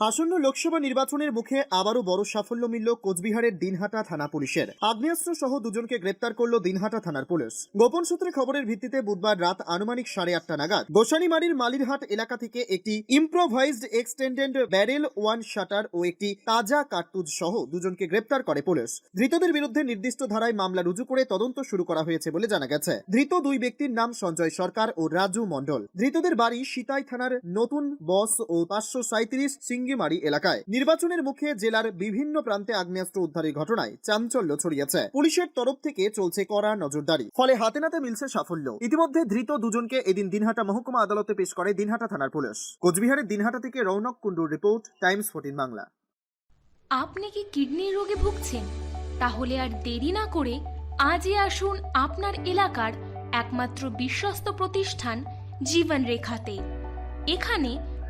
আসন্ন লোকসভা নির্বাচনের মুখে আবারও বড় সাফল্য মিলল কোচবিহারের দিনহাটা থানা পুলিশের। আগ্নেয়াস্ত্র সহ দুজনকে গ্রেপ্তার করল দিনহাটা থানার পুলিশ। গোপন সূত্রে খবরের ভিত্তিতে বুধবার রাত আনুমানিক সাড়ে আটটা নাগাদ গোসানিমারির মালিরহাট এলাকা থেকে একটি improvised extended barrel one shutter ও একটি তাজা কার্তুজ সহ দুজনকে গ্রেপ্তার করে পুলিশ। ধৃতদের বিরুদ্ধে নির্দিষ্ট ধারায় মামলা রুজু করে তদন্ত শুরু করা হয়েছে বলে জানা গেছে। ধৃত দুই ব্যক্তির নাম সঞ্জয় সরকার ও রাজু মণ্ডল। ধৃতদের বাড়ি সিতাই থানার নতুন বস ও পাঁচশো সাঁত্রিশ সিঙ্গিমারি এলাকায়। নির্বাচনের মুখে জেলার বিভিন্ন প্রান্তে আগ্নেয়াস্ত্র উদ্ধারের ঘটনায় চাঞ্চল্য ছড়িয়েছে। পুলিশের তরফ থেকে চলছে কড়া নজরদারি। ফলে হাতে নাতে মিলছে সাফল্য। ইতিমধ্যে ধৃত দুজনকে এদিন দিনহাটা মহকুমা আদালতে পেশ করে দিনহাটা থানার পুলিশ। কোচবিহারের দিনহাটা থেকে রৌনক কুণ্ডুর রিপোর্ট, টাইমস ফোর্টিন বাংলা। আপনি কি কিডনির রোগে ভুগছেন? তাহলে আর দেরি না করে আজই আসুন আপনার এলাকার একমাত্র বিশ্বস্ত প্রতিষ্ঠান জীবন রেখাতে এখানে